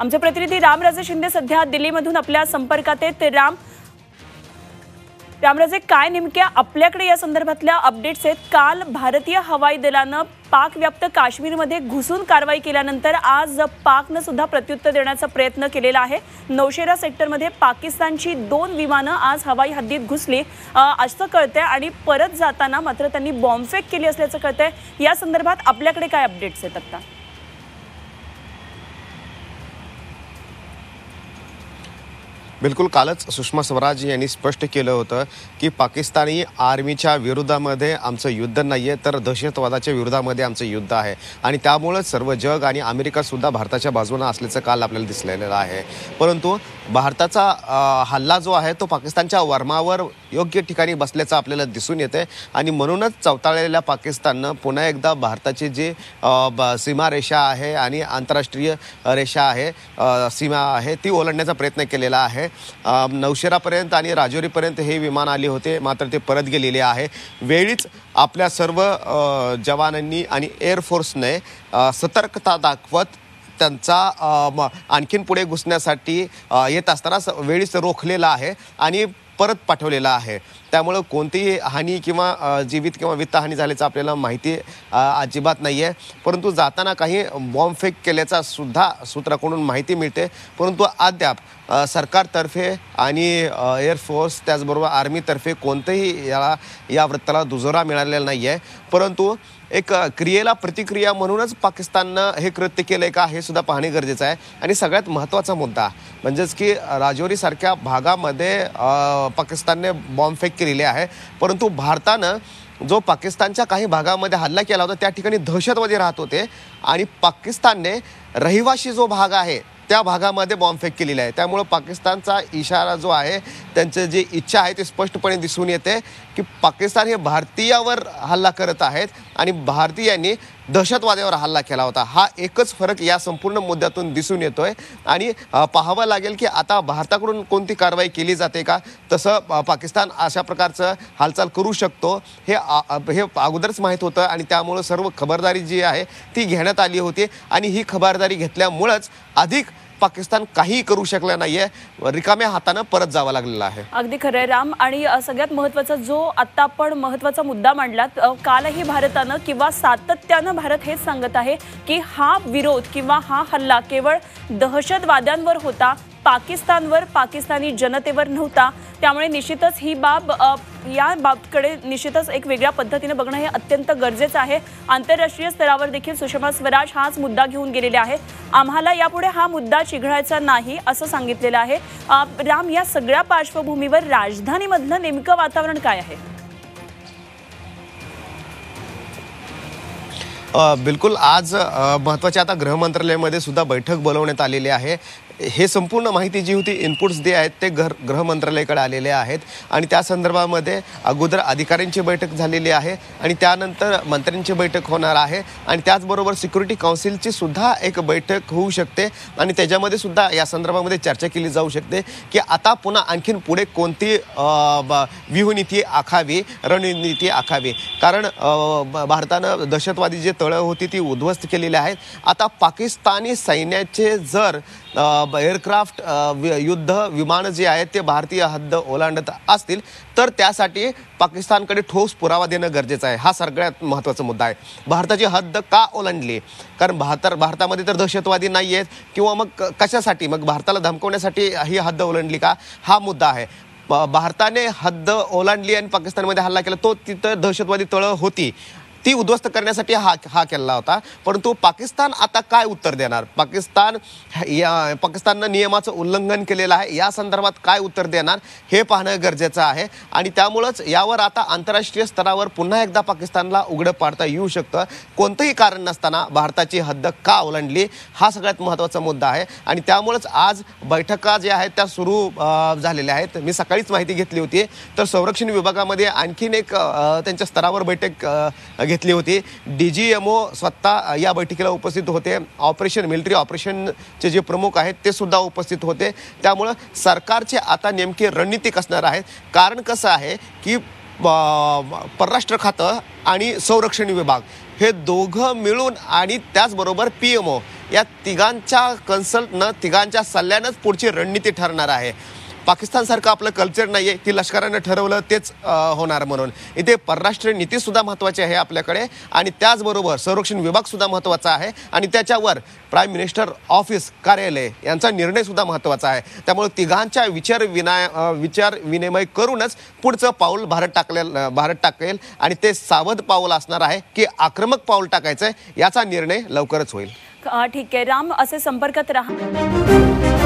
आमचे प्रतिनिधी रामराजे शिंदे सध्या दिल्लीमधून आपल्या संपर्कात आहेत. राम रामराजे काय नेमक्या आपल्याकडे या संदर्भातल्या अपडेट्स आहेत? काल भारतीय हवाई दलानं पाक व्याप्त काश्मीरमध्ये घुसून कारवाई केल्यानंतर आज पाकनं सुद्धा प्रत्युत्तर देण्याचा प्रयत्न केलेला आहे. नौशेरा सेक्टरमध्ये पाकिस्तानची दोन विमानं आज हवाई हद्दीत घुसली. असं कळतंय आणि परत जाताना मात्र त्यांनी बॉम्बफेक केली असल्याचं कळतंय. या संदर्भात आपल्याकडे काय अपडेट्स आहेत आता? बिलकुल कालच सुषमा स्वराज यांनी स्पष्ट केलं होतं की पाकिस्तानी आर्मीच्या विरोधामध्ये आमचं युद्ध नाही आहे तर दहशतवादाच्या विरोधामध्ये आमचं युद्ध आहे. आणि त्यामुळं सर्व जग आणि अमेरिकासुद्धा भारताच्या बाजूनं असल्याचं काल आपल्याला दिसलेलं आहे. परंतु भारताचा हल्ला जो आहे तो पाकिस्तानच्या वर्मावर योग्य ठिकाणी बसल्याचं आपल्याला दिसून येतं आणि म्हणूनच चवताळलेल्या पाकिस्ताननं पुन्हा एकदा भारताची जी ब- सीमारेषा आहे आणि आंतरराष्ट्रीय रेषा आहे सीमा आहे ती ओलांडण्याचा प्रयत्न केलेला आहे. नौशेरापर्यंत आणि राजौरीपर्यंत हे विमान आले होते मात्र ते परत गेलेले आहे. वेळीच आपल्या सर्व जवानांनी आणि एअरफोर्सने सतर्कता दाखवत त्यांचा म- आणखीन पुढे घुसण्यासाठी येत असताना स- वेळीच रोखलेला आहे. आणि परत पाठवलेला आहे. त्यामुळं कोणतीही हानी किंवा जीवित किंवा वित्तहानी झाल्याचं आपल्याला माहिती अजिबात नाही आहे परंतु जाताना काही बॉम्बफेक केल्याचा सुद्धा सूत्राकडून माहिती मिळते. परंतु अद्याप सरकारतर्फे आणि एअरफोर्स त्याचबरोबर आर्मीतर्फे कोणतंही याला या वृत्ताला दुजोरा मिळालेला नाही आहे परंतु एक क्रियेला प्रतिक्रिया म्हणूनच पाकिस्ताननं हे कृत्य केलंय का हे सुद्धा पाहणे गरजेचं आहे. आणि सगळ्यात महत्त्वाचा मुद्दा म्हणजेच की राजौरीसारख्या भागामध्ये पाकिस्तानने बॉम्बफेक केलेली आहे. परंतु भारतानं जो पाकिस्तानच्या काही भागामध्ये हल्ला केला होता त्या ठिकाणी दहशतवादी राहत होते. आणि पाकिस्तानने रहिवाशी जो भाग आहे त्या भागामध्ये बॉम्बफेक केलेली आहे. त्यामुळं पाकिस्तानचा इशारा जो आहे त्यांचं जे इच्छा आहे ते स्पष्टपणे दिसून येते की पाकिस्तान हे भारतीयावर हल्ला करत आहेत आणि भारतीयांनी दहशतवाद्यावर हल्ला केला होता. हा एकच फरक या संपूर्ण मुद्द्यातून दिसून येतोय. आणि पाहावं लागेल की आता भारताकडून कोणती कारवाई केली जाते का? तसं पाकिस्तान अशा प्रकारचं हालचाल करू शकतो. हे हे अगोदरच माहीत होतं आणि त्यामुळं सर्व खबरदारी जी आहे ती घेण्यात आली होती. आणि ही खबरदारी घेतल्यामुळंच अधिक पाकिस्तान काहीही करू शकलं नाहीये. रिकाम्या हातानं परत जावं लागलेलं आहे. अगदी खरंय राम. आणि सगळ्यात महत्त्वाचा जो आता आपण महत्त्वाचा मुद्दा मांडलात कालही भारतानं किंवा सातत्यानं भारत हेच सांगत आहे की हा विरोध किंवा हा हल्ला केवळ दहशतवाद्यांवर होता पाकिस्तानवर पाकिस्तानी जनतेवर नव्हता. त्यामुळे निश्चितच ही बाब या बाबकडे निश्चितच एक वेगळ्या पद्धतीने बघणं हे अत्यंत गरजेचं आहे. आंतरराष्ट्रीय स्तरावर देखील सुषमा स्वराज हाच मुद्दा घेऊन गेलेले आहे आम्हाला यापुढे हा मुद्दा चिघळायचा नाही असं सांगितलेलं आहे. राम या सगळ्या पार्श्वभूमीवर राजधानीमधलं नेमकं वातावरण काय आहे बिलकुल आज महत्त्वाच्या महत्त्वाची आता गृहमंत्रालयामध्ये सुद्धा बैठक बोलवण्यात आलेली आहे? हे संपूर्ण माहिती जी होती इनपुट्स जे आहेत ते घर गृह मंत्रालयाकडे आलेले आहेत. आणि त्या संदर्भामध्ये अगोदर अधिकाऱ्यांची बैठक झालेली आहे आणि त्यानंतर मंत्र्यांची बैठक होणार आहे. आणि त्याचबरोबर सिक्युरिटी काउन्सिलची सुद्धा एक बैठक होऊ शकते आणि त्याच्यामध्ये सुद्धा या संदर्भामध्ये चर्चा केली जाऊ शकते की आता पुन्हा आणखीन पुढे कोणती ब- व्यूहनीती आखावी रणनीती आखावी. कारण भारतानं दहशतवादी जे तळं होती ती उद्ध्वस्त केलेली आहेत. आता पाकिस्तानी सैन्याचे जर एअरक्राफ्ट युद्ध विमानं जे आहेत ते भारतीय हद्द ओलांडत असतील तर त्यासाठी पाकिस्तानकडे ठोस पुरावा देणं गरजेचं आहे. हा सगळ्यात महत्त्वाचा मुद्दा आहे. भारताची हद्द का ओलांडली? कारण भारतात भारतामध्ये तर दहशतवादी नाही आहेत किंवा मग कशासाठी? मग भारताला धमकवण्यासाठी ही हद्द ओलांडली का? हा मुद्दा आहे. भारताने हद्द ओलांडली आणि पाकिस्तानमध्ये हल्ला केला तो तिथं दहशतवादी तळं होती. ती उद्ध्वस्त करण्यासाठी हा हा केला होता. परंतु पाकिस्तान आता काय उत्तर देणार? पाकिस्तान या पाकिस्ताननं नियमाचं उल्लंघन केलेलं आहे. या संदर्भात काय उत्तर देणार? हे पाहणं गरजेचं आहे. आणि त्यामुळंच यावर आता आंतरराष्ट्रीय स्तरावर पुन्हा एकदा पाकिस्तानला उघडं पाडता येऊ शकतं. कोणतंही कारण नसताना भारताची हद्द का ओलांडली? हा सगळ्यात महत्त्वाचा मुद्दा आहे. आणि त्यामुळंच आज बैठका ज्या आहेत त्या सुरू झालेल्या आहेत. मी सकाळीच माहिती घेतली होती. तर संरक्षण विभागामध्ये आणखीन एक त्यांच्या स्तरावर बैठक घेतली होती. डी जी एम ओ स्वतः या बैठकीला उपस्थित होते. ऑपरेशन मिलिटरी ऑपरेशनचे जे प्रमुख आहेत ते सुद्धा उपस्थित होते. त्यामुळं सरकारचे आता नेमकी रणनीती असणार आहेत कारण कसं आहे की परराष्ट्र खातं आणि संरक्षण विभाग हे दोघं मिळून आणि त्याचबरोबर पी एम ओ या तिघांच्या कन्सल्टनं तिघांच्या सल्ल्यानंच पुढची रणनीती ठरणार आहे. पाकिस्तानसारखं आपलं कल्चर नाही आहे ती लष्करानं ठरवलं तेच होणार म्हणून. इथे परराष्ट्र नीतीसुद्धा महत्त्वाची आहे आपल्याकडे आणि त्याचबरोबर संरक्षण विभागसुद्धा महत्त्वाचा आहे आणि त्याच्यावर प्राईम मिनिस्टर ऑफिस कार्यालय यांचा निर्णयसुद्धा महत्त्वाचा आहे. त्यामुळे तिघांच्या विचार विनाय विचार विनिमय करूनच पुढचं पाऊल भारत टाकले भारत टाकेल आणि ते सावध पाऊल असणार आहे की आक्रमक पाऊल टाकायचं आहे याचा निर्णय लवकरच होईल. ठीक आहे. राम असे संपर्कात राहा.